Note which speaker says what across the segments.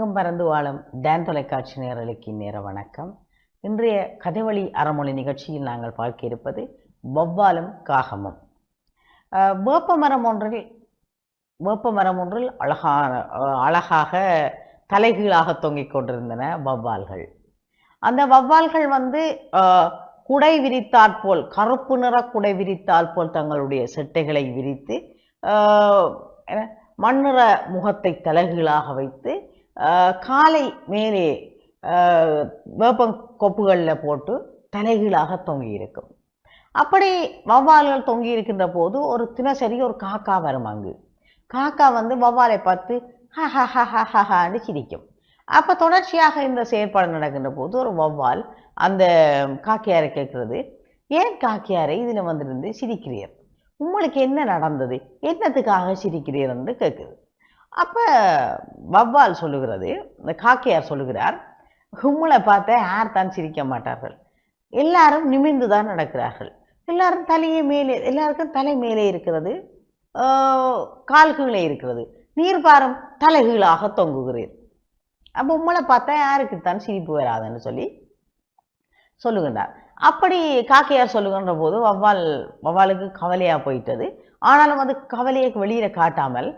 Speaker 1: உலகெங்கும் பறந்து வாழும் டேன் தொலைக்காட்சி நேரலுக்கு நேர வணக்கம். இன்றைய கதைவழி அறமொழி நிகழ்ச்சியில் நாங்கள் பார்க்க இருப்பது வௌவாலும் காகமும். அஹ், வேப்ப மரம் ஒன்றில் வேப்ப மரம் ஒன்றில் அழகான அழகாக தலைகீழாக தொங்கிக் கொண்டிருந்தன வௌவால்கள். அந்த வௌவால்கள் வந்து குடை விரித்தாற் போல் கருப்பு நிற குடை விரித்தாற் போல் தங்களுடைய செட்டைகளை விரித்து மண்ணிற முகத்தை தலைகீழாக வைத்து காலை மேலே அஹ், கொப்புகளில் போட்டு தலைகீழாக தொங்கி இருக்கும் அப்படி வௌவால்கள் தொங்கி இருக்கின்ற போது ஒரு தினசரி ஒரு காக்கா வரும் அங்கு. காக்கா வந்து வௌவாலை பார்த்து ஹ ஹ ஹ ஹ ஹ ஹான்னு சிரிக்கும். அப்போ தொடர்ச்சியாக இந்த செயற்பாடு நடக்கின்ற போது ஒரு வௌவால் அந்த காக்கையாரை கேட்குறது ஏன் காக்கையாரை இதில் வந்திருந்து சிரிக்கிறீர்? உங்களுக்கு என்ன நடந்தது? என்னத்துக்காக சிரிக்கிறீர்? என்று கேட்குது. அப்போ வௌவால் சொல்லுகிறது இந்த காக்கையார் சொல்லுகிறார் உங்களை பார்த்தா யார் தான் சிரிக்க மாட்டார்கள்? எல்லாரும் நிமிர்ந்து தான் நடக்கிறார்கள். எல்லாரும் தலையை மேலே எல்லாருக்கும் தலை மேலே இருக்கிறது கால்களே இருக்கிறது. நீர் பாரம் தலைகீழாக தொங்குகிறீர். அப்போ உம்மளை பார்த்தா யாருக்குத்தான் சிரிப்பு வராதுன்னு சொல்லி சொல்லுகின்றார். அப்படி காக்கையார் சொல்லுகின்ற போது வௌவால் வௌவாலுக்கு கவலையாக போயிட்டது. ஆனாலும் அது கவலையை வெளியில் காட்டாமல்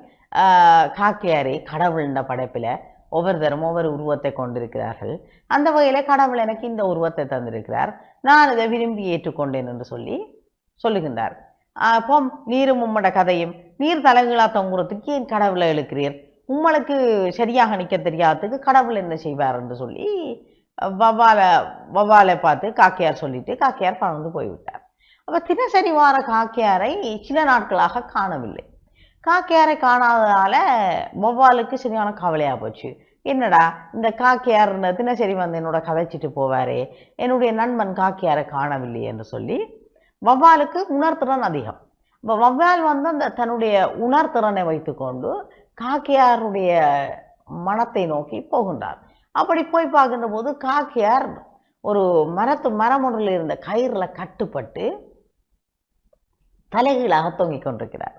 Speaker 1: காக்கையாரை கடவுள்ன்ற படைப்பில் ஒவ்வொருத்தரும் ஒவ்வொரு உருவத்தை கொண்டிருக்கிறார்கள். அந்த வகையில் கடவுள் எனக்கு இந்த உருவத்தை தந்திருக்கிறார். நான் இதை விரும்பி ஏற்றுக்கொண்டேன் என்று சொல்லி சொல்லுகின்றார். அப்போ நீரும் உம்மோட கதையும் நீர் தலைகளா தொங்குறதுக்கு ஏன் கடவுளை எழுக்கிறீர்? உங்களுக்கு சரியாக நிற்க தெரியாததுக்கு கடவுள் என்ன செய்வார் என்று சொல்லி வவ்வாலை வவ்வாலை பார்த்து காக்கையார் சொல்லிட்டு காக்கையார் பறந்து போய்விட்டார். அப்போ தினசரி வார காக்கையாரை சில நாட்களாக காணவில்லை. காக்கையாரை காணாததால வௌவாலுக்கு சரியான கவலையாக போச்சு. என்னடா இந்த காக்கையார் தினசரி வந்து என்னோட கதைச்சிட்டு போவாரே என்னுடைய நண்பன் காக்கையாரை காணவில்லை என்று சொல்லி வௌவாலுக்கு உணர்திறன் அதிகம். இப்போ வௌவால் வந்து அந்த தன்னுடைய உணர்திறனை வைத்துக்கொண்டு காக்கையாருடைய மனத்தை நோக்கி போகின்றார். அப்படி போய் பார்க்கின்ற போது காக்கையார் ஒரு மரத்து மரமொன்றில் இருந்த கயிறுல கட்டுப்பட்டு தலைகீழாக தொங்கிக் கொண்டிருக்கிறார்.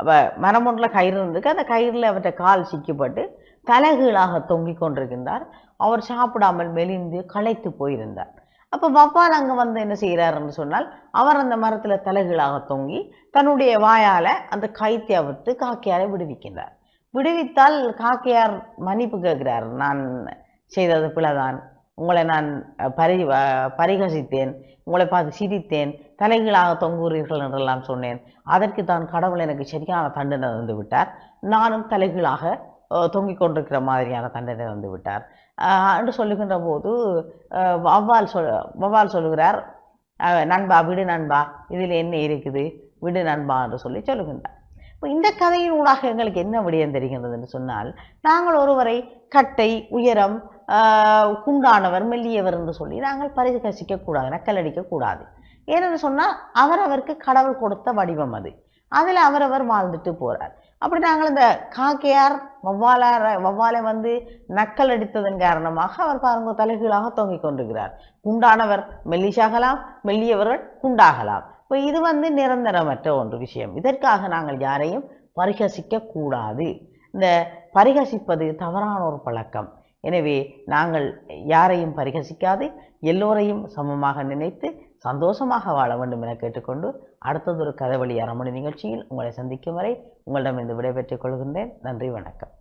Speaker 1: அப்போ மரமொன்றில் கயிறு இருந்திருக்கு. அந்த கயிறில் அவற்றை கால் சிக்கப்பட்டு தலைகீழாக தொங்கிக் கொண்டிருக்கின்றார். அவர் சாப்பிடாமல் மெலிந்து களைத்து போயிருந்தார். அப்போ வவ்வால் அங்கே வந்து என்ன செய்கிறாருன்னு சொன்னால் அவர் அந்த மரத்தில் தலைகீழாக தொங்கி தன்னுடைய வாயால் அந்த கைத்தை அவிர்த்து காக்கையாரை விடுவிக்கின்றார். விடுவித்தால் காக்கையார் மன்னிப்பு கேட்கிறார். நான் செய்தது பிழைதான். உங்களை நான் பரி பரிகசித்தேன் உங்களை பார்த்து சிரித்தேன் தலைகீழாக தொங்குகிறீர்கள் என்றெல்லாம் சொன்னேன். அதற்கு தான் கடவுள் எனக்கு சரியான தண்டனை வந்து விட்டார். நானும் தலைகீழாக தொங்கிக் கொண்டிருக்கிற மாதிரியான தண்டனை வந்து விட்டார். என்று சொல்லுகின்ற போது வவ்வால் வௌவால் சொல் வவ்வால் சொல்லுகிறார் நண்பா விடு நண்பா இதில் என்ன இருக்குது? விடு நண்பா என்று சொல்லி சொல்லுகின்றார். இப்போ இந்த கதையின் ஊடாக எங்களுக்கு என்ன விடயம் தெரிகின்றதுன்னு சொன்னால் நாங்கள் ஒருவரை கட்டை உயரம் குண்டானவர் மெல்லியவர் என்று சொல்லி நாங்கள் பரிகசிக்க கூடாது நக்கலடிக்க கூடாது. ஏனென்று சொன்னால் அவரவருக்கு கடவுள் கொடுத்த வடிவம் அது. அதில் அவரவர் வாழ்ந்துட்டு போகிறார் அப்படி நாங்கள் இந்த காக்கையார் வௌவாலார வவ்வாலை வந்து நக்கல் அடித்ததன் காரணமாக அவர் பாருங்க தலைகீழாக தொங்கிக் கொண்டிருக்கிறார். குண்டானவர் மெல்லிஷாகலாம் மெல்லியவர்கள் குண்டாகலாம். இப்போ இது வந்து நிரந்தரமற்ற ஒன்று விஷயம். இதற்காக நாங்கள் யாரையும் பரிகசிக்க கூடாது. இந்த பரிகசிப்பது தவறான ஒரு பழக்கம். எனவே நாங்கள் யாரையும் பரிகசிக்காது எல்லோரையும் சமமாக நினைத்து சந்தோஷமாக வாழ வேண்டும் என கேட்டுக்கொண்டு அடுத்ததொரு கதவழி அரமணி நிகழ்ச்சியில் உங்களை சந்திக்கும் வரை உங்களிடம் இந்த விடைபெற்றுக் கொள்கின்றேன். நன்றி வணக்கம்.